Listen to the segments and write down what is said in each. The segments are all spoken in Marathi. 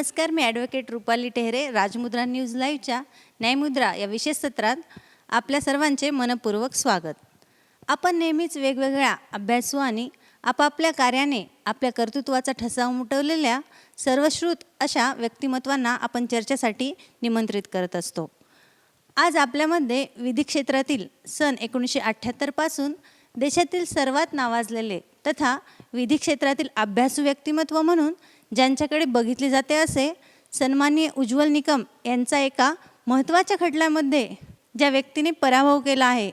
नमस्कार मी ॲडव्होकेट रुपाली टेहरे राजमुद्रा न्यूज लाईव्हच्या न्यायमुद्रा या विशेष सत्रात आपल्या सर्वांचे मनपूर्वक स्वागत. आपण नेहमीच वेगवेगळ्या अभ्यासू आणि आपापल्या कार्याने आपल्या कर्तृत्वाचा ठसा उमटवलेल्या सर्वश्रुत अशा व्यक्तिमत्वांना आपण चर्चेसाठी निमंत्रित करत असतो. आज आपल्यामध्ये विधी क्षेत्रातील सन एकोणीसशे अठ्ठ्याहत्तरपासून देशातील सर्वात नावाजलेले तथा विधी क्षेत्रातील अभ्यासू व्यक्तिमत्व म्हणून ज्यांच्याकडे बघितले जाते असे सन्माननीय उज्ज्वल निकम यांचा एका महत्त्वाच्या खटल्यामध्ये ज्या व्यक्तीने पराभव केला आहे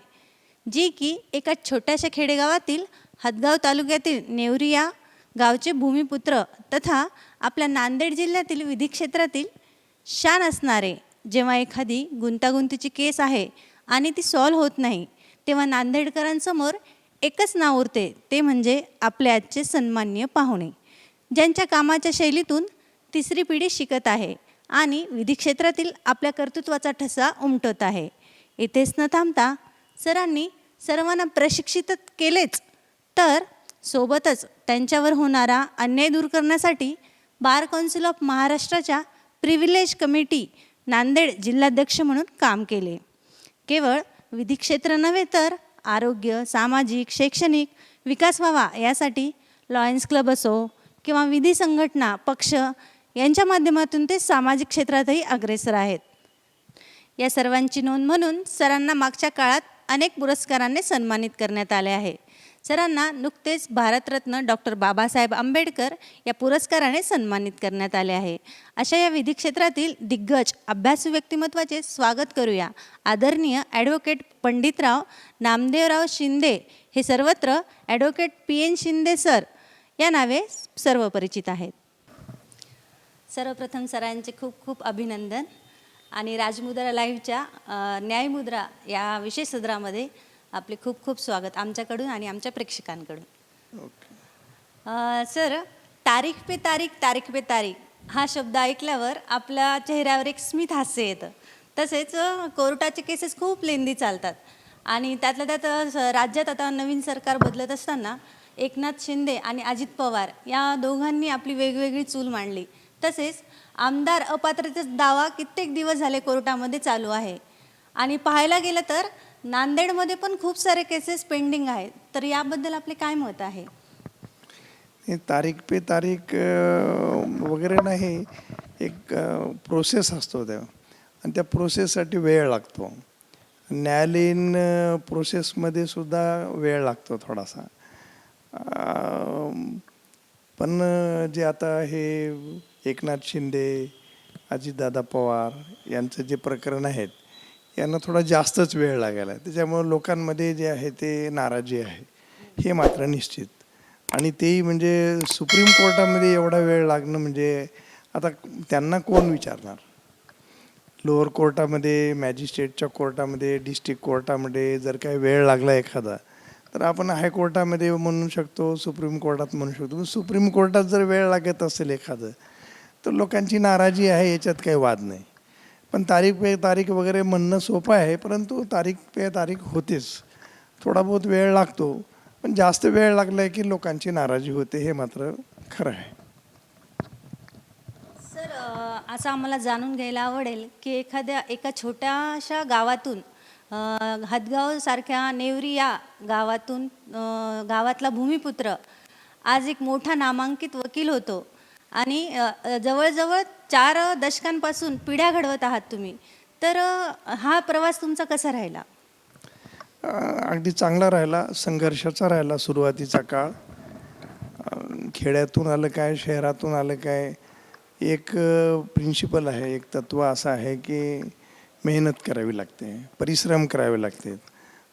जी की एका छोट्याशा खेडेगावातील हदगाव तालुक्यातील नेवरी या गावचे भूमिपुत्र तथा आपल्या नांदेड जिल्ह्यातील विधी क्षेत्रातील शान असणारे जेव्हा एखादी गुंतागुंतीची केस आहे आणि ती सॉल्व्ह होत नाही तेव्हा नांदेडकरांसमोर एकच नाव उरते ते म्हणजे आपले आजचे सन्मान्य पाहुणे. ज्यांच्या कामाच्या शैलीतून तिसरी पिढी शिकत आहे आणि विधी क्षेत्रातील आपल्या कर्तृत्वाचा ठसा उमटत आहे. इथेच न थांबता सरांनी सर्वांना प्रशिक्षित केलेच तर सोबतच त्यांच्यावर होणारा अन्याय दूर करण्यासाठी बार काउन्सिल ऑफ महाराष्ट्राच्या प्रिव्हिलेज कमिटी नांदेड जिल्हाध्यक्ष म्हणून काम केले. केवळ विधी क्षेत्र नव्हे तर आरोग्य सामाजिक शैक्षणिक विकास व्हावा यासाठी लॉयन्स क्लब असो किंवा विधी संघटना पक्ष यांच्या माध्यमातून ते सामाजिक क्षेत्रातही अग्रेसर आहेत. या सर्वांची नोंद म्हणून सरांना मागच्या काळात अनेक पुरस्कारांनी सन्मानित करण्यात आले आहे. सरांना नुकतेच भारतरत्न डॉक्टर बाबासाहेब आंबेडकर या पुरस्काराने सन्मानित करण्यात आले आहे. अशा या विधी क्षेत्रातील दिग्गज अभ्यासू व्यक्तिमत्वाचे स्वागत करूया. आदरणीय ॲडव्होकेट पंडितराव नामदेवराव शिंदे हे सर्वत्र advocate P N Shinde sir या नावे सर्व परिचित आहेत. सर्वप्रथम सरांचे खूप खूप अभिनंदन आणि राजमुद्रा लाईव्हच्या न्यायमुद्रा या विशेष सदरामध्ये आपले खूप खूप स्वागत आमच्याकडून आणि आमच्या प्रेक्षकांकडून. अ, सर तारीख पे तारीख तारीख पे तारीख हा शब्द ऐकल्यावर आपल्या चेहऱ्यावर एक स्मित हास्य येतं. तसेच कोर्टाचे केसेस खूप लेंदी चालतात आणि त्यातल्या त्यात स- राज्यात आता नवीन सरकार बदलत असताना एकनाथ शिंदे आणि अजित पवार या दोघांनी आपली वेगवेगळी चूल मांडली. तसेच आमदार अपात्रतेचा दावा कित्येक दिवस झाले कोर्टामध्ये चालू आहे. आणि पाहायला गेलं तर नांदेडमध्ये पण खूप सारे केसेस पेंडिंग आहेत. तर याबद्दल आपले काय मत आहे? हे तारीख पे तारीख वगैरे नाही. एक प्रोसेस असतो त्या. आणि त्या प्रोसेससाठी वेळ लागतो. न्यायालयीन प्रोसेसमध्ये सुद्धा वेळ लागतो थोडासा. पण जे आता हे एकनाथ शिंदे अजितदादा पवार यांचं जे प्रकरण आहेत यांना थोडा जास्तच वेळ लागायला. आहे. त्याच्यामुळं लोकांमध्ये जे आहे ते नाराजी आहे. हे मात्र निश्चित. आणि तेही म्हणजे सुप्रीम कोर्टामध्ये एवढा वेळ लागणं म्हणजे आता त्यांना कोण विचारणार? लोअर कोर्टामध्ये मॅजिस्ट्रेटच्या कोर्टामध्ये डिस्ट्रिक्ट कोर्टामध्ये जर काही वेळ लागला एखादा तर आपण हायकोर्टामध्ये म्हणू शकतो सुप्रीम कोर्टात म्हणू शकतो. सुप्रीम कोर्टात जर वेळ लागत असेल एखादं तर लोकांची नाराजी आहे याच्यात काही वाद नाही. पण तारीख पे तारीख वगैरे म्हणणं सोपं आहे परंतु तारीख पे तारीख होतेच. थोडा बहुत वेळ लागतो पण जास्त वेळ लागला की लोकांची नाराजी होते हे मात्र खरं आहे. सर असं आम्हाला जाणून घ्यायला आवडेल की एखाद्या एका छोट्याशा गावातून हदगावसारख्या नेवरी या गावातून गावातला भूमिपुत्र आज एक मोठा नामांकित वकील होतो. आणि जवळजवळ चार दशकांपासून पिढ्या घडवत आहात तुम्ही. तर हा प्रवास तुमचा कसा राहिला? अगदी चांगला राहिला. संघर्षाचा राहिला सुरुवातीचा काळ. खेड्यातून आलं काय शहरातून आलं काय? एक प्रिन्सिपल आहे एक तत्व असं आहे की मेहनत करावी लागते परिश्रम करावे लागतात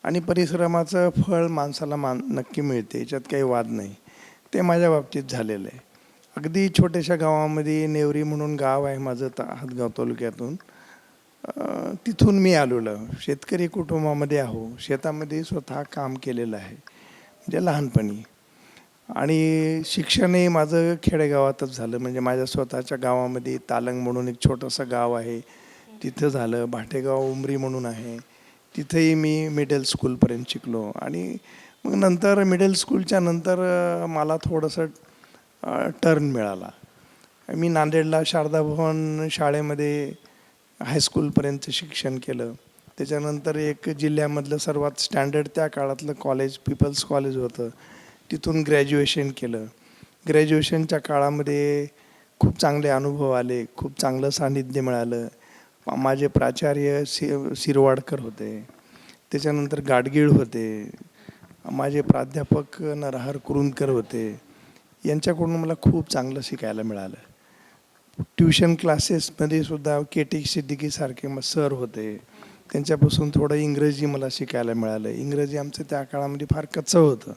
आणि परिश्रमाचं फळ माणसाला मान नक्की मिळते याच्यात काही वाद नाही. ते माझ्या बाबतीत झालेलं आहे. अगदी छोट्याशा गावामध्ये नेवरी म्हणून गाव आहे माझं ता हातगाव तालुक्यातून. तिथून मी आलेलो. शेतकरी कुटुंबामध्ये आहो. शेतामध्ये स्वतः काम केलेलं आहे. म्हणजे लहानपणी. आणि शिक्षणही माझं खेडेगावातच झालं. म्हणजे माझ्या स्वतःच्या गावामध्ये तालंग म्हणून एक छोटंसं गाव आहे. तिथं झालं. भाटेगाव उमरी म्हणून आहे. तिथंही मी मिडल स्कूलपर्यंत शिकलो. आणि मग नंतर मिडल स्कूलच्या नंतर मला थोडंसं टर्न मिळाला. मी नांदेडला शारदा भवन शाळेमध्ये हायस्कूलपर्यंत शिक्षण केलं. त्याच्यानंतर एक जिल्ह्यामधलं सर्वात स्टँडर्ड त्या काळातलं कॉलेज पीपल्स कॉलेज होतं. तिथून ग्रॅज्युएशन केलं. ग्रॅज्युएशनच्या काळामध्ये खूप चांगले अनुभव आले. खूप चांगलं सान्निध्य मिळालं. माझे प्राचार्य सि शिरवाडकर होते. त्याच्यानंतर गाडगीळ होते. माझे प्राध्यापक नरहर कुरुंदकर होते. यांच्याकडून मला खूप चांगलं शिकायला मिळालं. ट्युशन क्लासेसमध्ये सुद्धा के टी सिद्दीकीसारखे मग सर होते. त्यांच्यापासून थोडं इंग्रजी मला शिकायला मिळालं. इंग्रजी आमचं त्या काळामध्ये फार कच्चं होतं.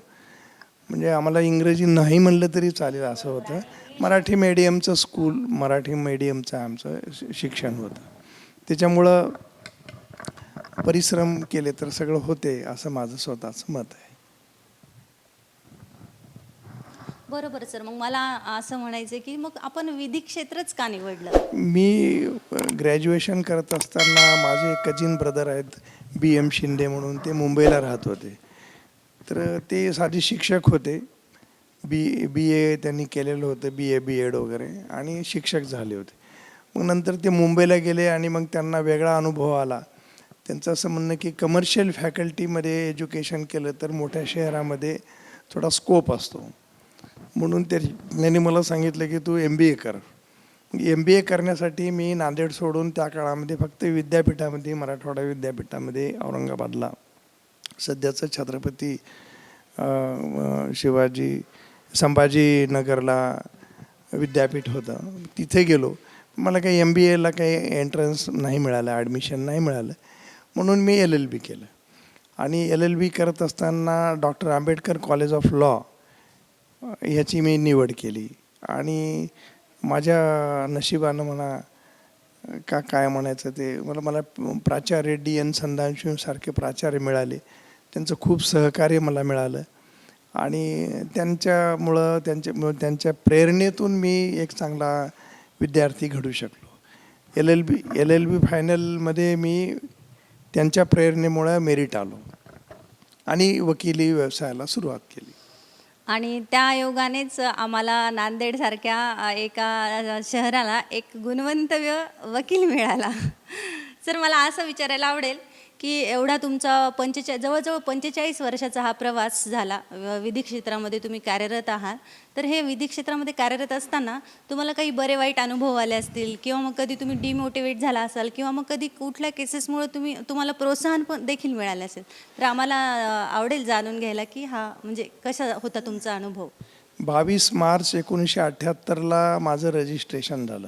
म्हणजे आम्हाला इंग्रजी नाही म्हणलं तरी चालेल असं होतं. मराठी मीडियमचं स्कूल मराठी मीडियमचं आमचं शिक्षण होतं. त्याच्यामुळं परिश्रम केले तर सगळं होते असं माझं स्वतःचं मत आहे. बरोबर सर मग मला असं म्हणायचं की मग आपण विधी क्षेत्रच का निवडलं? मी ग्रॅज्युएशन करत असताना माझे कजिन ब्रदर आहेत बी एम शिंदे म्हणून ते मुंबईला राहत होते. तर ते साधी शिक्षक होते. बी बी ए त्यांनी केलेलं होतं बी ए बी एड वगैरे आणि शिक्षक झाले होते. मग नंतर ते मुंबईला गेले आणि मग त्यांना वेगळा अनुभव आला. त्यांचं असं म्हणणं की कमर्शियल फॅकल्टीमध्ये एज्युकेशन केलं तर मोठ्या शहरामध्ये थोडा स्कोप असतो. म्हणून ते त्यांनी मला सांगितलं की तू एम बी ए कर. एम बी ए करण्यासाठी मी नांदेड सोडून त्या काळामध्ये फक्त विद्यापीठामध्ये मराठवाडा विद्यापीठामध्ये औरंगाबादला सध्याचं छत्रपती शिवाजी संभाजीनगरला विद्यापीठ होतं. तिथे गेलो. मला काही एम बी एला काही एंट्रन्स नाही मिळालं ॲडमिशन नाही मिळालं. म्हणून मी एल एल बी केलं. आणि एल एल बी करत असताना doctor Ambedkar college of law ह्याची मी निवड केली. आणि माझ्या नशिबानं म्हणा का काय म्हणायचं ते मला मला प्राचार्य डी एन संदांशूसारखे प्राचार्य मिळाले. त्यांचं खूप सहकार्य मला मिळालं. आणि त्यांच्यामुळं त्यांच्या त्यांच्या प्रेरणेतून मी एक चांगला विद्यार्थी घडू शकलो. L L B L L B फायनलमध्ये मी त्यांच्या प्रेरणेमुळं मेरिट आलो. आणि वकिली व्यवसायाला सुरुवात केली. आणि त्या योगानेच आम्हाला नांदेडसारख्या एका शहराला एक गुणवंतव्य वकील मिळाला. सर मला असं विचारायला आवडेल की एवढा तुमचा पंचेचा जवळजवळ पंचेचाळीस वर्षाचा हा प्रवास झाला. विधी क्षेत्रामध्ये तुम्ही कार्यरत आहात. तर हे विधी क्षेत्रामध्ये कार्यरत असताना तुम्हाला काही बरे वाईट अनुभव आले असतील? किंवा मग कधी तुम्ही डिमोटिवेट झाला असाल? किंवा मग कधी कुठल्या केसेसमुळे तुम्ही तुम्हाला प्रोत्साहन पण देखील मिळाले असेल? तर आम्हाला आवडेल जाणून घ्यायला की हा म्हणजे कसा होता तुमचा अनुभव? बावीस मार्च एकोणीसशे अठ्ठ्याहत्तरला माझं रजिस्ट्रेशन झालं.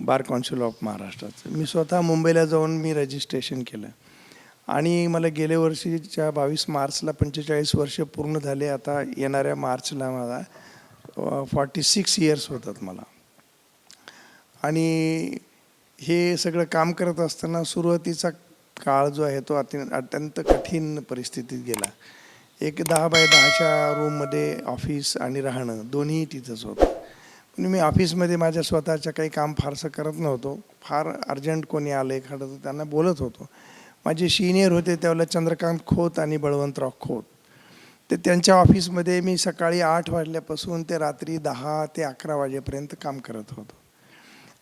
बार काउन्सिल ऑफ महाराष्ट्राचं. मी स्वतः मुंबईला जाऊन मी रजिस्ट्रेशन केलं. आणि मला गेल्या वर्षीच्या बावीस मार्चला पंचेचाळीस वर्ष पूर्ण झाले. आता येणाऱ्या मार्चला मला फॉर्टी सिक्स इयर्स होतात मला. आणि हे सगळं काम करत असताना सुरुवातीचा काळ जो आहे तो अति अत्यंत कठीण परिस्थितीत गेला. एक दहा बाय दहाच्या रूममध्ये ऑफिस आणि राहणं दोन्ही तिथंच होतं. पण मी ऑफिसमध्ये माझ्या स्वतःच्या काही काम फारसं करत नव्हतो. फार अर्जंट कोणी आलं एखादं तर त्यांना बोलत होतो. माझे सिनियर होते त्यावेळेला चंद्रकांत खोत आणि बळवंतराव खोत. ते त्यांच्या ऑफिसमध्ये मी सकाळी आठ वाजल्यापासून ते रात्री दहा ते अकरा वाजेपर्यंत काम करत होतो.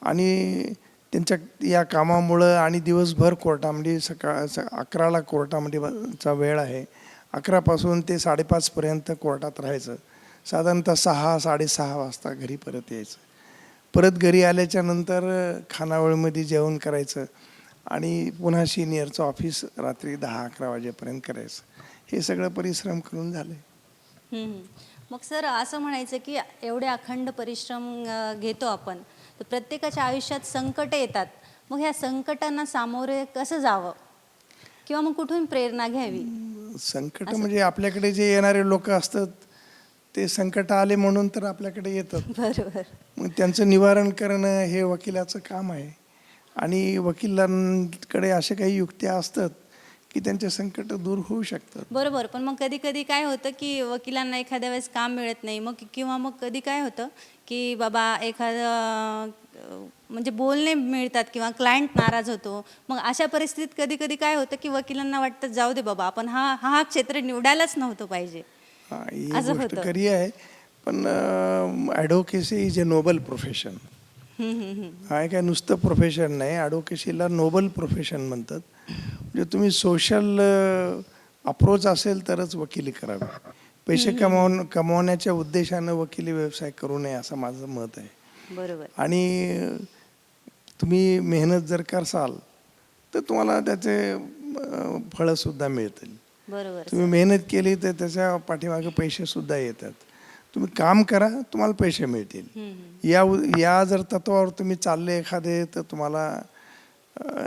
आणि त्यांच्या या कामामुळं आणि दिवसभर कोर्टामध्ये सकाळ स अकराला कोर्टामध्ये चा वेळ आहे. अकरापासून ते साडेपाचपर्यंत कोर्टात राहायचं. साधारणतः सहा साडेसहा वाजता घरी परत यायचं. परत घरी आल्याच्यानंतर खानावळीमध्ये जेवण करायचं. आणि पुन्हा सिनियरचं ऑफिस रात्री दहा अकरा वाजेपर्यंत करायचं. हे सगळं परिश्रम करून झालं हम्म. मग सर असं म्हणायचं की एवढे अखंड परिश्रम अ, घेतो आपण तर प्रत्येकाच्या आयुष्यात संकट येतात. मग ह्या संकटांना सामोरे कसं जावं? किंवा मग कुठून प्रेरणा घ्यावी? संकट म्हणजे आपल्याकडे जे येणारे लोक असतात ते संकट आले म्हणून तर आपल्याकडे येतात. बरोबर. मग त्यांचं निवारण करणं हे वकिलाचं काम आहे. आणि वकिलांकडे अशा काही युक्त्या असतात की त्यांचे संकट दूर होऊ शकतात. बरोबर. पण मग कधी कधी काय होतं की वकिलांना एखाद्या वेळेस काम मिळत नाही. मग किंवा मग कधी काय होतं की बाबा एखादं अं, म्हणजे बोलणे मिळतात किंवा क्लायंट नाराज होतो. मग अशा परिस्थितीत कधी कधी काय होतं की वकिलांना वाटतं जाऊ दे बाबा आपण हा हा क्षेत्र निवडायलाच नव्हतं पाहिजे. असं होतं. खरी आहे. पण advocacy is a noble profession हा काय नुसतं प्रोफेशन नाही ॲडव्होकेसीला नोबल प्रोफेशन म्हणतात. म्हणजे तुम्ही सोशल अप्रोच असेल तरच वकिली करावी. पैसे कमावून कमावण्याच्या उद्देशानं वकिली व्यवसाय करू नये असं माझं मत आहे. बरोबर. आणि तुम्ही मेहनत जर करसाल तर तुम्हाला त्याचे फळंसुद्धा मिळतील. बरोबर. तुम्ही मेहनत केली तर त्याच्या पाठीमागे पैसे सुद्धा येतात. तुम्ही काम करा तुम्हाला पैसे मिळतील. या या जर तत्वावर तुम्ही चालले एखादे तर तुम्हाला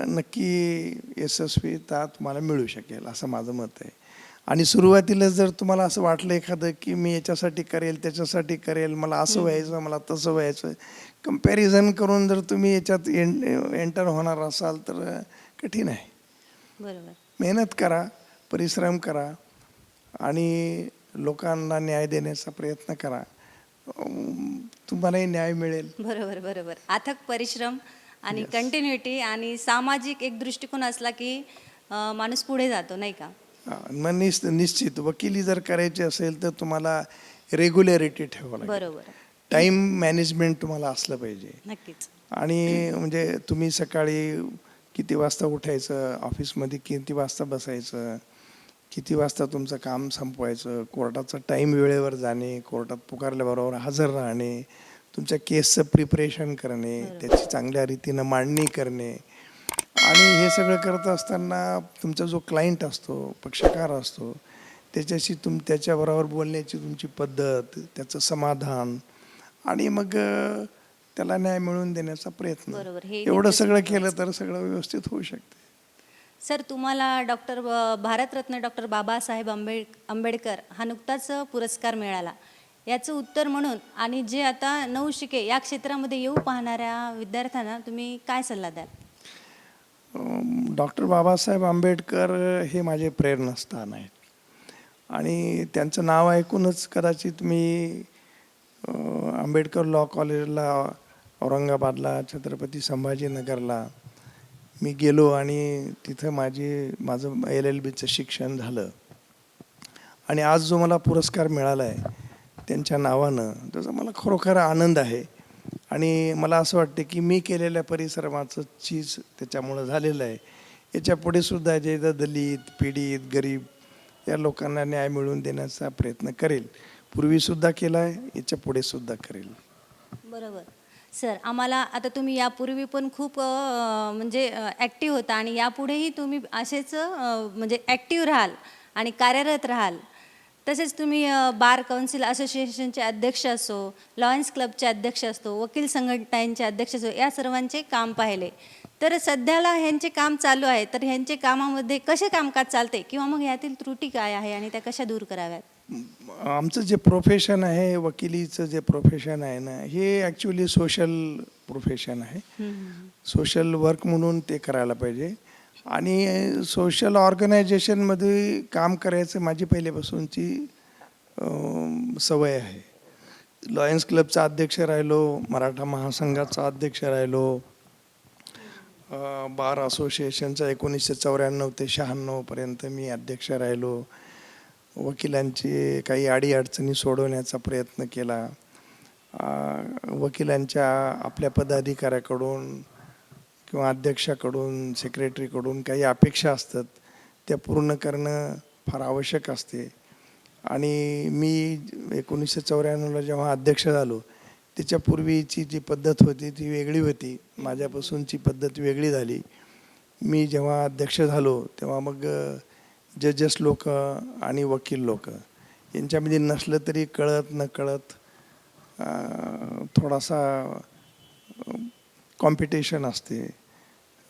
नक्की यशस्वीता तुम्हाला मिळू शकेल असं माझं मत आहे. आणि सुरुवातीला जर तुम्हाला असं वाटलं एखादं की मी याच्यासाठी करेल त्याच्यासाठी करेल मला असं व्हायचं मला तसं व्हायचं कंपॅरिझन करून जर तुम्ही याच्यात एंटर होणार असाल तर कठीण आहे. बरोबर. मेहनत करा परिश्रम करा आणि लोकांना न्याय देण्याचा प्रयत्न करा. तुम्हालाही न्याय मिळेल. बरोबर बरोबर. अथक परिश्रम आणि कंटिन्युटी आणि सामाजिक एक दृष्टिकोन असला की अं, माणूस पुढे जातो नाही का? मग निश्च निश्चित. वकिली जर करायची असेल तर तुम्हाला रेग्युलॅरिटी ठेवावं लागेल. बरोबर. टाईम मॅनेजमेंट तुम्हाला असलं पाहिजे. नक्कीच. आणि म्हणजे तुम्ही सकाळी किती वाजता उठायचं ऑफिसमध्ये किती वाजता बसायचं किती वाजता तुमचं काम संपवायचं? कोर्टाचा टाईम वेळेवर जाणे कोर्टात पुकारल्याबरोबर हजर राहणे तुमच्या केसचं प्रिपरेशन करणे त्याची चांगल्या रीतीनं मांडणी करणे. आणि हे सगळं करत असताना तुमचा जो क्लायंट असतो पक्षकार असतो त्याच्याशी तुम त्याच्याबरोबर बोलण्याची तुमची पद्धत त्याचं समाधान आणि मग त्याला न्याय मिळवून देण्याचा प्रयत्न. एवढं सगळं केलं तर सगळं व्यवस्थित होऊ शकते. सर तुम्हाला डॉक्टर भारतरत्न डॉक्टर बाबासाहेब आंबेड आंबेडकर हा नुकताच पुरस्कार मिळाला. याचं उत्तर म्हणून आणि जे आता नवशिके या क्षेत्रामध्ये येऊ पाहणाऱ्या विद्यार्थ्यांना तुम्ही काय सल्ला द्याल? डॉक्टर बाबासाहेब आंबेडकर हे माझे प्रेरणास्थान आहेत. आणि त्यांचं नाव ऐकूनच कदाचित मी आंबेडकर लॉ कॉलेजला औरंगाबादला छत्रपती संभाजीनगरला मी गेलो आणि तिथं माझी माझं एल एल बीचं शिक्षण झालं. आणि आज जो मला पुरस्कार मिळाला आहे त्यांच्या नावानं त्याचा मला खरोखर आनंद आहे. आणि मला असं वाटतं की मी केलेल्या परिश्रमाचं चीज त्याच्यामुळं झालेलं आहे. याच्यापुढे सुद्धा जे दलित पीडित गरीब या लोकांना न्याय मिळवून देण्याचा प्रयत्न करेल. पूर्वीसुद्धा केला आहे याच्यापुढे सुद्धा करेल. बरोबर. सर आम्हाला आता तुम्ही यापूर्वी पण खूप म्हणजे ॲक्टिव्ह होता आणि यापुढेही तुम्ही असेच म्हणजे ॲक्टिव्ह राहाल आणि कार्यरत राहाल. तसेच तुम्ही बार काउन्सिल असोसिएशनचे अध्यक्ष असो लॉयन्स क्लबचे अध्यक्ष असतो वकील संघटनांचे अध्यक्ष असो या सर्वांचे काम पाहिले. तर सध्याला ह्यांचे काम चालू आहे तर ह्यांचे कामामध्ये कसे कामकाज चालते किंवा मग यातील त्रुटी काय आहे आणि त्या कशा दूर कराव्यात? आमचं जे प्रोफेशन आहे वकिलीचं जे प्रोफेशन आहे ना हे ॲक्च्युली सोशल प्रोफेशन आहे. सोशल वर्क म्हणून ते करायला पाहिजे. आणि सोशल ऑर्गनायझेशनमध्ये काम करायचं माझी पहिल्यापासूनची सवय आहे. लॉयन्स क्लबचा अध्यक्ष राहिलो मराठा महासंघाचा अध्यक्ष राहिलो बार असोसिएशनचा एकोणीसशे चौऱ्याण्णव ते शहाण्णवपर्यंत मी अध्यक्ष राहिलो. वकिलांची काही अडीअडचणी सोडवण्याचा प्रयत्न केला. वकिलांच्या आपल्या पदाधिकाऱ्याकडून किंवा अध्यक्षाकडून सेक्रेटरीकडून काही अपेक्षा असतात त्या पूर्ण करणं फार आवश्यक असते. आणि मी एकोणीसशे चौऱ्याण्णवला जेव्हा अध्यक्ष झालो त्याच्यापूर्वीची जी पद्धत होती ती वेगळी होती. माझ्यापासूनची पद्धत वेगळी झाली. मी जेव्हा अध्यक्ष झालो तेव्हा मग जजेस लोक आणि वकील लोक यांच्यामध्ये नसलं तरी कळत न कळत थोडासा कॉम्पिटिशन असते.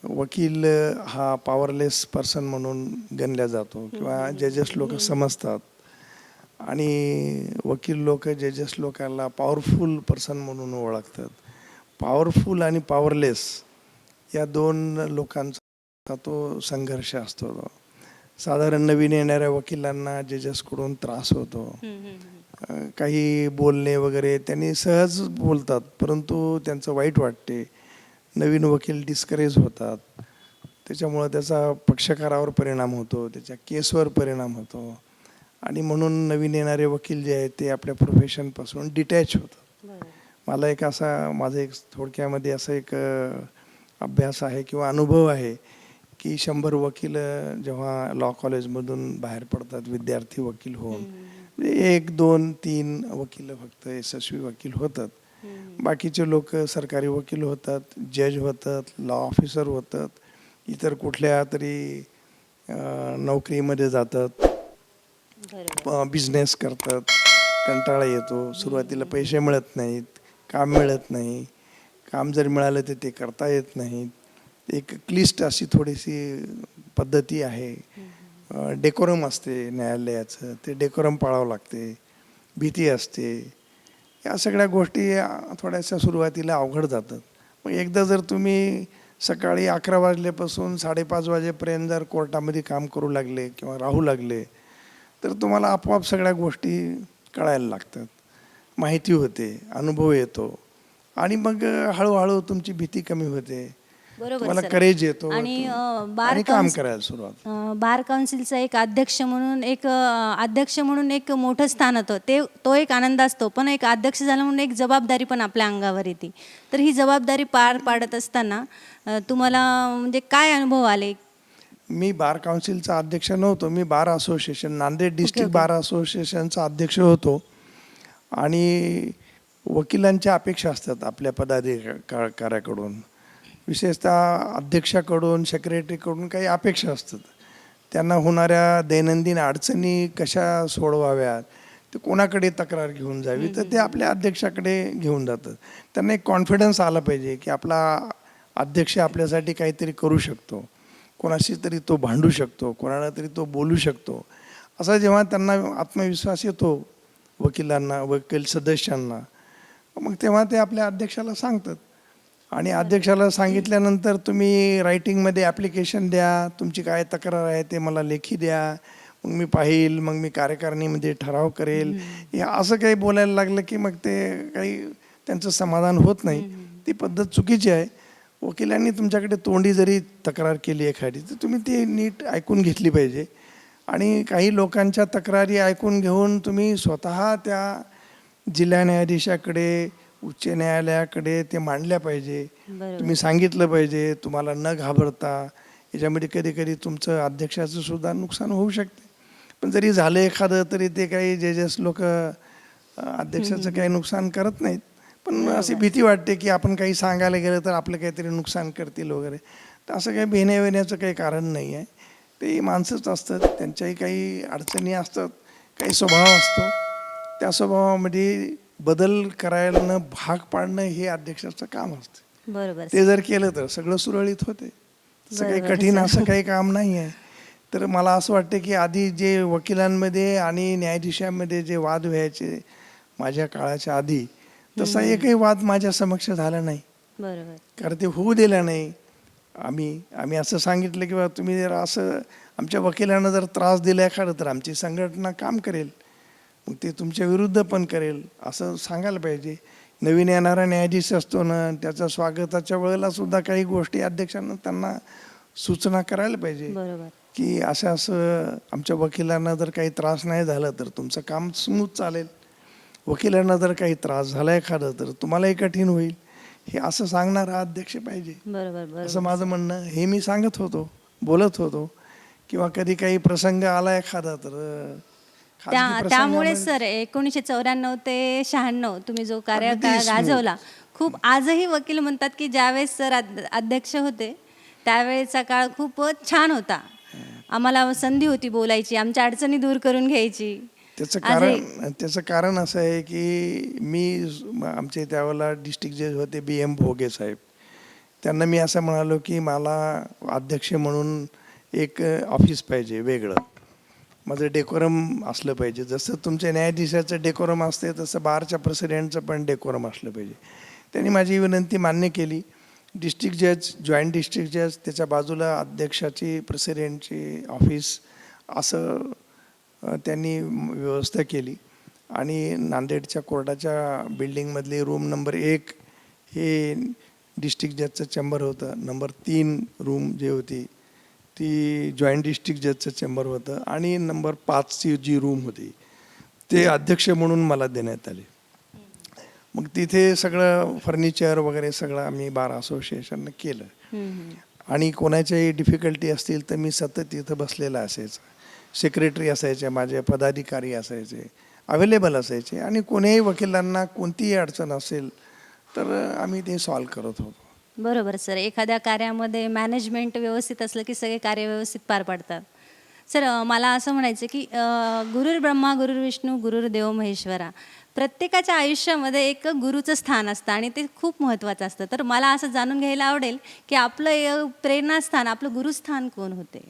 वकील हा पॉवरलेस पर्सन म्हणून गणला जातो किंवा जजेस लोक समजतात. आणि वकील लोक जजेस लोकांना पॉवरफुल पर्सन म्हणून ओळखतात. पॉवरफुल आणि पॉवरलेस या दोन लोकांचा तो संघर्ष असतो. तो साधारण नवीन येणाऱ्या वकिलांना जजेसकडून त्रास होतो. काही बोलणे वगैरे त्यांनी सहज बोलतात परंतु त्यांचं वाईट वाटते. नवीन वकील डिस्करेज होतात. त्याच्यामुळं त्याचा पक्षकारावर परिणाम होतो त्याच्या केसवर परिणाम होतो. आणि म्हणून नवीन येणारे वकील जे आहेत ते आपल्या प्रोफेशनपासून डिटॅच होतात. मला एक असा माझं एक थोडक्यामध्ये असं एक अभ्यास आहे किंवा अनुभव आहे की शंभर वकील जेव्हा लॉ कॉलेजमधून बाहेर पडतात विद्यार्थी वकील होऊन. म्हणजे एक दोन तीन वकील फक्त यशस्वी वकील होतात. बाकीचे लोक सरकारी वकील होतात जज होतात लॉ ऑफिसर होतात. इतर कुठल्या तरी नोकरीमध्ये जातात. बिझनेस करतात. कंटाळा येतो. सुरुवातीला पैसे मिळत नाहीत. काम मिळत नाही. काम जर मिळालं तर ते करता येत नाहीत. एक क्लिष्ट अशी थोडीशी पद्धती आहे. डेकोरम असते न्यायालयाचं ते डेकोरम पाळावं लागते भीती असते. या सगळ्या गोष्टी थोड्याशा सुरुवातीला अवघड जातात. मग एकदा जर तुम्ही सकाळी अकरा वाजल्यापासून साडेपाच वाजेपर्यंत जर कोर्टामध्ये काम करू लागले किंवा राहू लागले तर तुम्हाला आपोआप सगळ्या गोष्टी कळायला लागतात. माहिती होते अनुभव येतो. आणि मग हळूहळू तुमची भीती कमी होते. बरोबर तुम्हाला सर. करेज येतो आणि अ, बार आणि काम करायला सुरुवात. अ, बार काउन्सिलचा एक अध्यक्ष म्हणून एक अ, अध्यक्ष म्हणून एक मोठं स्थान होतं. ते तो एक आनंद असतो पण एक अध्यक्ष झाला म्हणून एक जबाबदारी पण आपल्या अंगावर येते. तर ही जबाबदारी पार पाडत असताना अ, तुम्हाला म्हणजे काय अनुभव आले? मी बार काउन्सिलचा अध्यक्ष नव्हतो. मी bar association Nanded district. Bar असोसिएशनचा अध्यक्ष होतो. आणि वकिलांच्या अपेक्षा असतात आपल्या पदाधिकाऱ्याकडून विशेषतः अध्यक्षाकडून सेक्रेटरीकडून काही अपेक्षा असतात. त्यांना होणाऱ्या दैनंदिन अडचणी कशा सोडवाव्यात ते कोणाकडे तक्रार घेऊन जावी तर ते आपल्या अध्यक्षाकडे घेऊन जातात. त्यांना एक कॉन्फिडन्स आला पाहिजे की आपला अध्यक्ष आपल्यासाठी काहीतरी करू शकतो. कोणाशी तरी तो भांडू शकतो कोणाला तरी तो बोलू शकतो. असा जेव्हा त्यांना आत्मविश्वास येतो वकिलांना वकील सदस्यांना मग तेव्हा ते आपल्या अध्यक्षाला सांगतात. आणि अध्यक्षाला सांगितल्यानंतर तुम्ही रायटिंगमध्ये ॲप्लिकेशन द्या तुमची काय तक्रार आहे ते मला लेखी द्या मग मी पाहिल मग मी कार्यकारिणीमध्ये ठराव करेल. हे असं काही बोलायला लागलं की मग ते काही त्यांचं समाधान होत नाही. ती पद्धत चुकीची आहे. वकिलांनी तुमच्याकडे तोंडी जरी तक्रार केली एखादी तर तुम्ही ती नीट ऐकून घेतली पाहिजे. आणि काही लोकांच्या तक्रारी ऐकून घेऊन तुम्ही स्वतः त्या जिल्हा न्यायाधीशाकडे उच्च न्यायालयाकडे ते मांडल्या पाहिजे. तुम्ही सांगितलं पाहिजे तुम्हाला न घाबरता. याच्यामध्ये कधी कधी तुमचं अध्यक्षाचं सुद्धा नुकसान होऊ शकते. पण जरी झालं एखादं तरी ते काही जजेस लोक अध्यक्षाचं काही नुकसान करत नाहीत. पण अशी भीती वाटते की आपण काही सांगायला गेलं तर आपलं काहीतरी नुकसान करतील वगैरे. तर असं काही भिण्या विण्याचं काही कारण नाही आहे. ते माणसंच असतात त्यांच्याही काही अडचणी असतात काही स्वभाव असतो. त्या स्वभावामध्ये बदल करायला भाग पाडणं हे अध्यक्षाचं काम असतं. बरोबर. ते जर केलं तर सगळं सुरळीत होते. तसं काही कठीण. असं काही काम नाही आहे तर मला असं वाटतं की आधी जे वकिलांमध्ये आणि न्यायाधीशांमध्ये जे वाद व्हायचे माझ्या काळाच्या आधी तसा एकही वाद माझ्या समक्ष झाला नाही. कारण ते होऊ दिलं नाही. आम्ही आम्ही असं सांगितलं की बा तुम्ही जर असं आमच्या वकिलांना जर त्रास दिला एखादं तर आमची संघटना काम करेल. मग ते तुमच्या विरुद्ध पण करेल असं सांगायला पाहिजे. नवीन येणारा न्यायाधीश असतो ना त्याच्या स्वागताच्या वेळेला सुद्धा काही गोष्टी अध्यक्षांना त्यांना सूचना करायला पाहिजे. की असं असं आमच्या वकिलांना जर काही त्रास नाही झाला तर तुमचं काम स्मूथ चालेल. वकिलांना जर काही त्रास झाला एखादं तर तुम्हालाही कठीण होईल. हे असं सांगणारा अध्यक्ष पाहिजे. असं माझं म्हणणं हे मी सांगत होतो बोलत होतो. किंवा कधी काही प्रसंग आला एखादा तर त्या त्यामुळे सर एकोणीसशे चौऱ्याण्णव ते शहाण्णव तुम्ही जो कार्यकाळ अगदी. गाजवला खूप आजही वकील म्हणतात की ज्यावेळेस सर अध- अध्यक्ष होते त्यावेळेचा काळ खूपच छान होता. आम्हाला संधी होती बोलायची आमच्या अडचणी दूर करून घ्यायची. त्याचं आजही- कारण त्याचं कारण असं आहे की मी आमचे त्यावेळेला डिस्ट्रिक्ट जज होते बी एम भोगे साहेब. त्यांना मी असं म्हणालो की मला अध्यक्ष म्हणून एक ऑफिस पाहिजे वेगळं. माझं डेकोरम असलं पाहिजे. जसं तुमच्या न्यायाधीशाचं डेकोरम असते तसं बारच्या प्रेसिडेंटचं पण डेकोरम असलं पाहिजे. त्यांनी माझी विनंती मान्य केली. डिस्ट्रिक्ट जज जॉईंट डिस्ट्रिक्ट जज त्याच्या बाजूला अध्यक्षाची प्रेसिडेंटची ऑफिस असं त्यांनी व्यवस्था केली. आणि नांदेडच्या कोर्टाच्या बिल्डिंगमधली रूम नंबर एक हे डिस्ट्रिक्ट जजचं चेंबर होतं. नंबर तीन रूम जे होती ती जॉईंट डिस्ट्रिक्ट जजचं चेंबर होतं आणि नंबर पाचची जी रूम होती ते अध्यक्ष म्हणून मला देण्यात आले. मग तिथे सगळं फर्निचर वगैरे सगळं आम्ही बार असोसिएशननं केलं. आणि कोणाच्याही डिफिकल्टी असतील तर मी सतत तिथं बसलेला असायचं. सेक्रेटरी असायचे माझे पदाधिकारी असायचे अवेलेबल असायचे. आणि कोणीही वकिलांना कोणतीही अडचण असेल तर आम्ही ते सॉल्व करत होतो. बरोबर सर. एखाद्या कार्यामध्ये मॅनेजमेंट व्यवस्थित असलं की सगळे कार्य व्यवस्थित पार पाडतात. सर मला असं म्हणायचं की गुरुर ब्रह्मा गुरुर विष्णू गुरुर देव महेश्वरा प्रत्येकाच्या आयुष्यामध्ये एक गुरुचं स्थान असतं आणि ते खूप महत्त्वाचं असतं. तर मला असं जाणून घ्यायला आवडेल की आपलं प्रेरणास्थान आपलं गुरुस्थान कोण होते?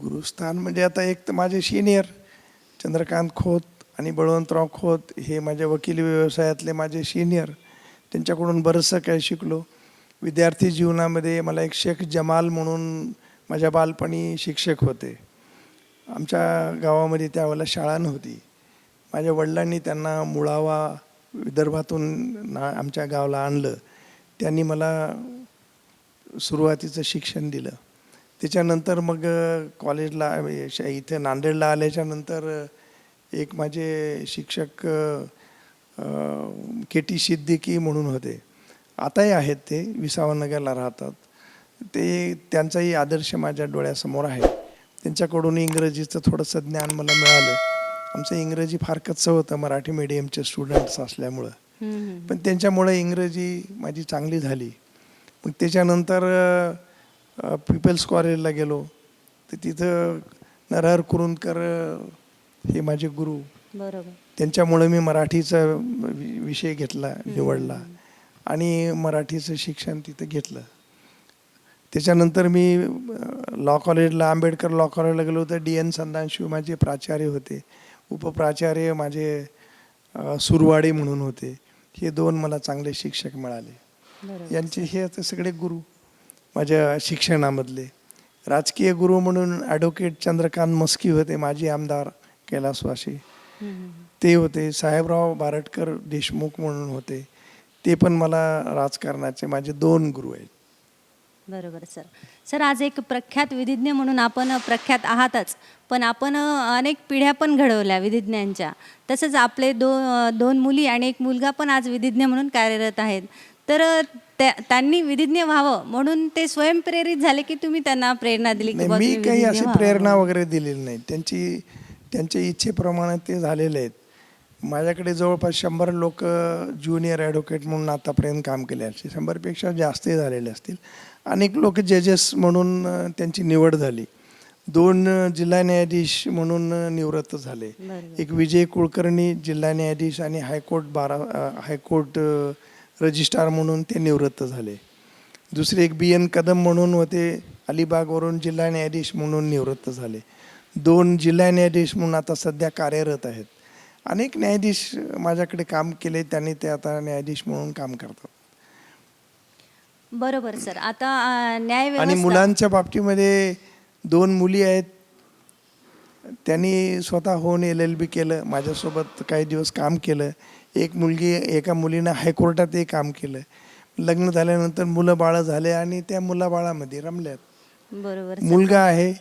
गुरुस्थान म्हणजे आता एक तर माझे सिनियर चंद्रकांत खोत आणि बळवंतराव खोत हे माझ्या वकिली व्यवसायातले माझे सिनियर त्यांच्याकडून बरंचसं काही शिकलो. विद्यार्थी जीवनामध्ये मला एक शेख जमाल म्हणून माझ्या बालपणी शिक्षक होते. आमच्या गावामध्ये त्यावेळेला शाळा नव्हती. माझ्या वडिलांनी त्यांना मुळावा विदर्भातून ना आमच्या गावाला आणलं. त्यांनी मला सुरुवातीचं शिक्षण दिलं. त्याच्यानंतर मग कॉलेजला श- इथे नांदेडला आल्याच्यानंतर एक माझे शिक्षक के टी सिद्दीकी म्हणून होते. आताही आहेत ते विसावनगरला राहतात. ते त्यांचाही आदर्श माझ्या डोळ्यासमोर आहे. त्यांच्याकडून इंग्रजीचं थोडंसं ज्ञान मला मिळालं. आमचं इंग्रजी फार कच्चं होतं मराठी मीडियमचे स्टुडंट्स असल्यामुळं. पण त्यांच्यामुळे इंग्रजी माझी चांगली झाली. मग त्याच्यानंतर पीपल्स कॉलेजला गेलो. तर तिथं नरहर कुरुंदकर हे माझे गुरु. बरोबर. त्यांच्यामुळे मी मराठीचा विषय घेतला निवडला. आणि मराठीचं शिक्षण तिथं घेतलं. त्याच्यानंतर मी लॉ कॉलेजला आंबेडकर लॉ कॉलेजला गेलो तर डी एन संदानशिव माझे प्राचार्य होते. उपप्राचार्य माझे सुरवाडे म्हणून होते. हे दोन मला चांगले शिक्षक मिळाले. यांचे हे आता सगळे गुरु माझ्या शिक्षणामधले. राजकीय गुरु म्हणून ॲडव्होकेट चंद्रकांत मस्की होते माजी आमदार कैलासवासी. ते होते. साहेबराव बारटकर देशमुख म्हणून होते. ते पण मला राजकारणाचे माझे दोन गुरु आहेत. बरोबर सर. सर आज एक प्रख्यात विधिज्ञ म्हणून आपण प्रख्यात आहातच पण आपण अनेक पिढ्या पण घडवल्या विधिज्ञांच्या. तसंच आपले दो दोन मुली आणि एक मुलगा पण आज विधिज्ञ म्हणून कार्यरत आहेत. तर त्या त्यांनी विधिज्ञ व्हावं म्हणून ते स्वयंप्रेरित झाले की तुम्ही त्यांना प्रेरणा दिली की नाही बुवा मी तुम्ही काही विधिज्ञ अशी व्हावं? प्रेरणा? वगैरे दिलेली नाही. त्यांची त्यांच्या इच्छेप्रमाणे ते झालेले आहेत. माझ्याकडे जवळपास शंभर लोक ज्युनियर ॲडव्होकेट म्हणून आतापर्यंत काम केले असतील. शंभरपेक्षा जास्तही झालेले असतील. अनेक लोक जजेस म्हणून त्यांची निवड झाली. दोन जिल्हा न्यायाधीश म्हणून निवृत्त झाले. एक विजय कुलकर्णी जिल्हा न्यायाधीश आणि हायकोर्ट बारा हायकोर्ट रजिस्ट्रार म्हणून ते निवृत्त झाले. दुसरे एक बी एन कदम म्हणून होते अलिबागवरून जिल्हा न्यायाधीश म्हणून निवृत्त झाले. दोन जिल्हा न्यायाधीश म्हणून आता सध्या कार्यरत आहेत. अनेक न्यायाधीश माझ्याकडे काम केले त्यांनी ते आता न्यायाधीश म्हणून काम करतात. बरोबर सर. आता अ, न्याय आणि व्यवस्था मुलांच्या बाबतीमध्ये दोन मुली आहेत. त्यांनी स्वतः होऊन एल एल बी केलं माझ्यासोबत काही दिवस काम केलं. एक मुलगी एका मुलीनं हायकोर्टातही काम केलं. लग्न झाल्यानंतर मुलं बाळं झाले आणि त्या मुलाबाळामध्ये रमल्यात. बरोबर. मुलगा आहे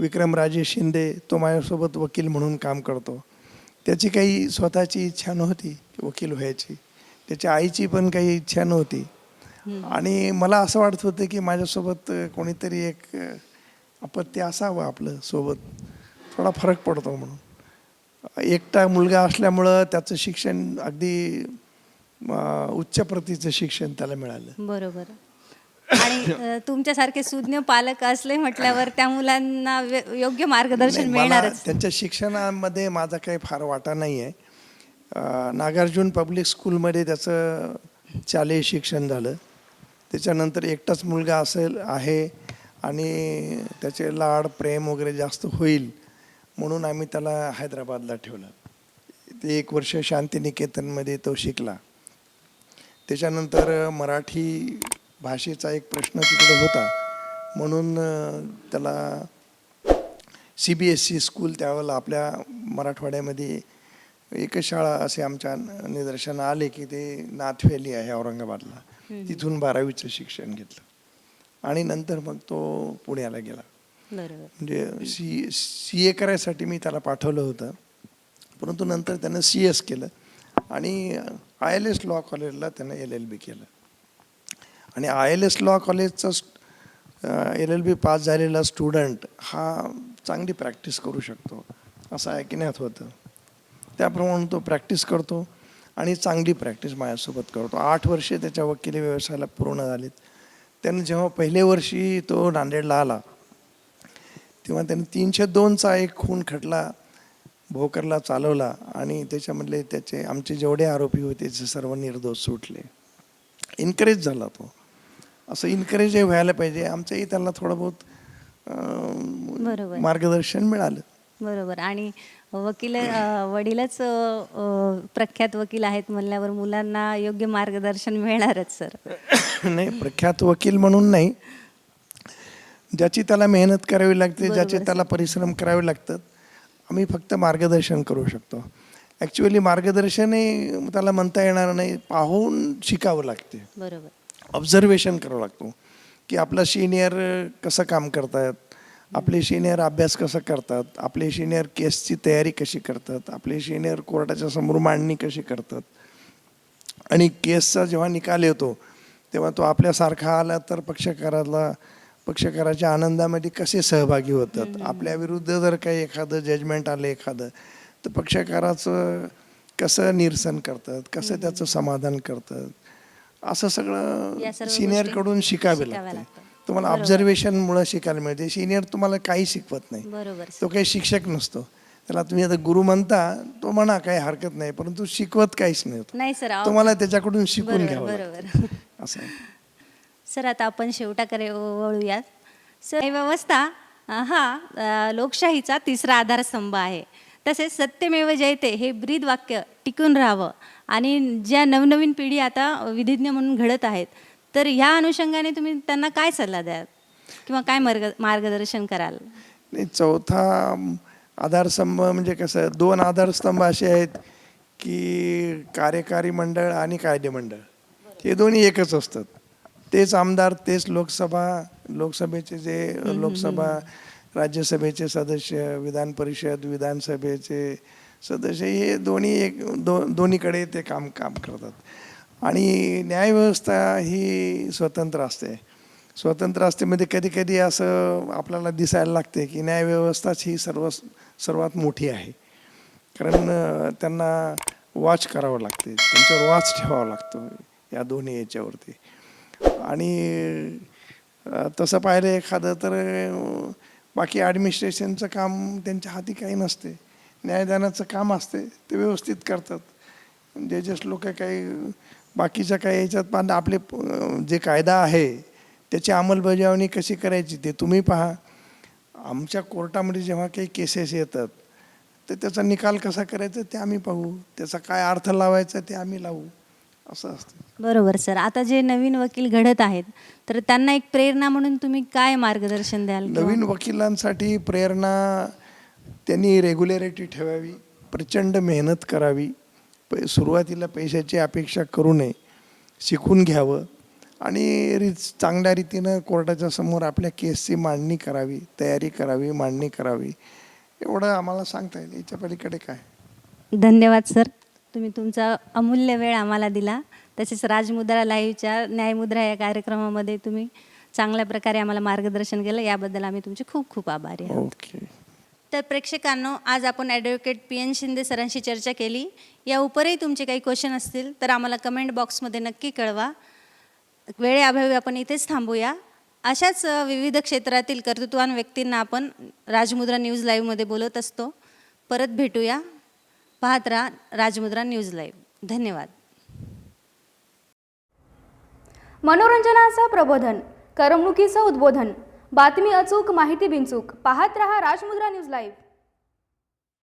विक्रमराजे शिंदे तो माझ्यासोबत वकील म्हणून काम करतो. त्याची काही स्वतःची इच्छा नव्हती की वकील व्हायची. त्याच्या आईची पण काही इच्छा नव्हती. आणि मला असं वाटत होतं की माझ्यासोबत कोणीतरी एक अपत्य असावं आपलं सोबत. थोडा फरक पडतो म्हणून. एकटा मुलगा असल्यामुळं त्याचं शिक्षण अगदी उच्च प्रतीचं शिक्षण त्याला मिळालं. बरोबर. आणि तुमच्यासारखे सुज्ञ पालक असले म्हटल्यावर त्या मुलांना योग्य मार्गदर्शन मिळणारच. त्यांच्या शिक्षणामध्ये माझा काही फार वाटा नाही आहे नागार्जुन पब्लिक स्कूलमध्ये त्याचं शालेय शिक्षण झालं. त्याच्यानंतर एकटाच मुलगा असेल आहे आणि त्याचे लाड प्रेम वगैरे जास्त होईल म्हणून आम्ही त्याला हैदराबादला ठेवलं. ते एक वर्ष शांतिनिकेतनमध्ये तो शिकला. त्याच्यानंतर मराठी भाषेचा एक प्रश्न तिकडे होता. म्हणून त्याला C B S C school त्यावेळेला आपल्या मराठवाड्यामध्ये एकच शाळा असे आमच्या निदर्शन आले की ते नाथ व्हॅली आहे औरंगाबादला. तिथून बारावीचं शिक्षण घेतलं. आणि नंतर मग तो पुण्याला गेला. म्हणजे सी सी ए करायसाठी मी त्याला पाठवलं होतं. परंतु नंतर त्यानं सी एस केलं. आणि आय एल एस लॉ कॉलेजला त्यानं एल एल बी केलं. आणि आय एल एस लॉ कॉलेजचा एल एल बी पास झालेला स्टुडंट हा चांगली प्रॅक्टिस करू शकतो. असं ऐकण्यात होतं. त्याप्रमाणे तो प्रॅक्टिस करतो आणि चांगली प्रॅक्टिस माझ्यासोबत करतो. आठ वर्षे त्याच्या वकिली व्यवसायाला पूर्ण झालीत. त्यानं जेव्हा पहिले वर्षी तो नांदेडला आला तेव्हा त्याने तीनशे दोनचा एक खून खटला भोकरला चालवला आणि त्याच्यामधले त्याचे आमचे जेवढे आरोपी होते ते सर्व निर्दोष सुटले. इन्करेज झाला तो. असं इन्करेज व्हायला पाहिजे. आमच्याही त्याला थोडं बहुत बरोबर. मार्गदर्शन मिळालं. बरोबर. आणि वकील वडीलच प्रख्यात वकील आहेत म्हणल्यावर मुलांना योग्य मार्गदर्शन मिळणारच सर. नाही प्रख्यात वकील म्हणून नाही. ज्याची त्याला मेहनत करावी लागते ज्याचे. त्याला परिश्रम करावे लागतात आम्ही फक्त मार्गदर्शन करू शकतो. ॲक्च्युअली मार्गदर्शन हे त्याला म्हणता येणार नाही पाहून शिकावं लागते. बरोबर. ऑब्झर्वेशन करावं लागतो. की आपला सिनियर कसं काम करतात आपले सिनियर अभ्यास कसा करतात आपले सिनियर केसची तयारी कशी करतात आपले सिनियर कोर्टाच्या समोर मांडणी कशी करतात. आणि केसचा जेव्हा निकाल येतो तेव्हा तो आपल्यासारखा आला तर पक्षकाराला पक्षकाराच्या आनंदामध्ये कसे सहभागी होतात? आपल्या विरुद्ध जर काही एखादं जजमेंट आलं एखादं तर पक्षकाराचं कसं निरसन करतात? कसं त्याचं समाधान करतात? असं सगळं सर्व सिनियर गोष्टी कडून शिकावे लागते. तुम्हाला. ऑब्झर्वेशनमुळे शिकायला मिळते. सिनियर तुम्हाला काही शिकवत नाही. तो काही शिक्षक नसतो. त्याला तुम्ही आता गुरु म्हणता तो म्हणा काही हरकत नाही परंतु शिकवत काहीच नाही तुम्हाला त्याच्याकडून शिकून घ्यावं बरोबर. असं. सर आता आपण शेवटाकडे वळूयात. सर ही व्यवस्था हा लोकशाहीचा तिसरा आधारस्तंभ आहे. तसेच सत्यमेव जयते हे ब्रीद वाक्य टिकून राहावं. आणि ज्या नवनवीन पिढी आता विधिज्ञ म्हणून घडत आहेत तर ह्या अनुषंगाने तुम्ही त्यांना काय सल्ला द्याल? किंवा काय मार्ग मार्गदर्शन कराल? नाही चौथा आधारस्तंभ म्हणजे कसं दोन आधारस्तंभ असे आहेत की कार्यकारी मंडळ आणि कायदे मंडळ हे दोन्ही एकच असतात. तेच आमदार तेच लोकसभा लोकसभेचे जे लोकसभा राज्यसभेचे सदस्य विधान परिषद विधानसभेचे सदस्य हे दोन्ही एक दो दोन्हीकडे ते काम काम करतात. आणि न्यायव्यवस्था ही स्वतंत्र असते. स्वतंत्र असते मध्ये कधी कधी असं आपल्याला दिसायला लागते की न्यायव्यवस्थाच ही सर्व सर्वात मोठी आहे. कारण त्यांना वॉच करावं लागते. त्यांच्यावर वॉच ठेवावा लागतो या दोन्ही याच्यावरती. आणि तसं पाहिलं एखादं तर बाकी ॲडमिनिस्ट्रेशनचं काम त्यांच्या हाती काही नसते. न्यायदानाचं काम असते ते व्यवस्थित करतात. जजेस लोक काही बाकीच्या काही याच्यात पण आपले जे कायदा आहे त्याची अंमलबजावणी कशी करायची ते तुम्ही पहा. आमच्या कोर्टामध्ये जेव्हा काही केसेस येतात तर त्याचा निकाल कसा करायचा ते आम्ही पाहू. त्याचा काय अर्थ लावायचा ते आम्ही लावू. असं असतं. बरोबर सर. आता जे नवीन वकील घडत आहेत तर त्यांना एक प्रेरणा म्हणून तुम्ही काय मार्गदर्शन द्याल नवीन वकिलांसाठी प्रेरणा त्यांनी रेग्युलॅरिटी ठेवावी प्रचंड मेहनत करावी प सुरुवातीला पैशाची अपेक्षा करू नये शिकून घ्यावं आणि री चांगल्या रीतीनं कोर्टाच्या समोर आपल्या केसची मांडणी करावी तयारी करावी मांडणी करावी. एवढं आम्हाला सांगता येईल. याच्या पलीकडे काय? धन्यवाद सर. तुम्ही तुमचा अमूल्य वेळ आम्हाला दिला. तसेच राजमुद्रा लाईव्हच्या न्यायमुद्रा या कार्यक्रमामध्ये तुम्ही चांगल्या प्रकारे आम्हाला मार्गदर्शन केलं. याबद्दल आम्ही तुमचे खूप खूप आभारी आहोत. ओके. तर प्रेक्षकांनो आज आपण ॲडव्होकेट पी एन शिंदे सरांशी चर्चा केली. या उपरही तुमचे काही क्वेश्चन असतील तर आम्हाला कमेंट बॉक्समध्ये नक्की कळवा. वेळेअभावी आपण इथेच थांबूया. अशाच विविध क्षेत्रातील कर्तृत्वान व्यक्तींना आपण राजमुद्रा न्यूज लाईव्हमध्ये बोलत असतो. परत भेटूया. पाहत राहा राजमुद्रा न्यूज लाईव्ह. धन्यवाद. मनोरंजनाचं प्रबोधन करमणुकीचं उद्बोधन बातमी अचूक माहिती बिनचूक. पाहत रहा राजमुद्रा न्यूज लाईव्ह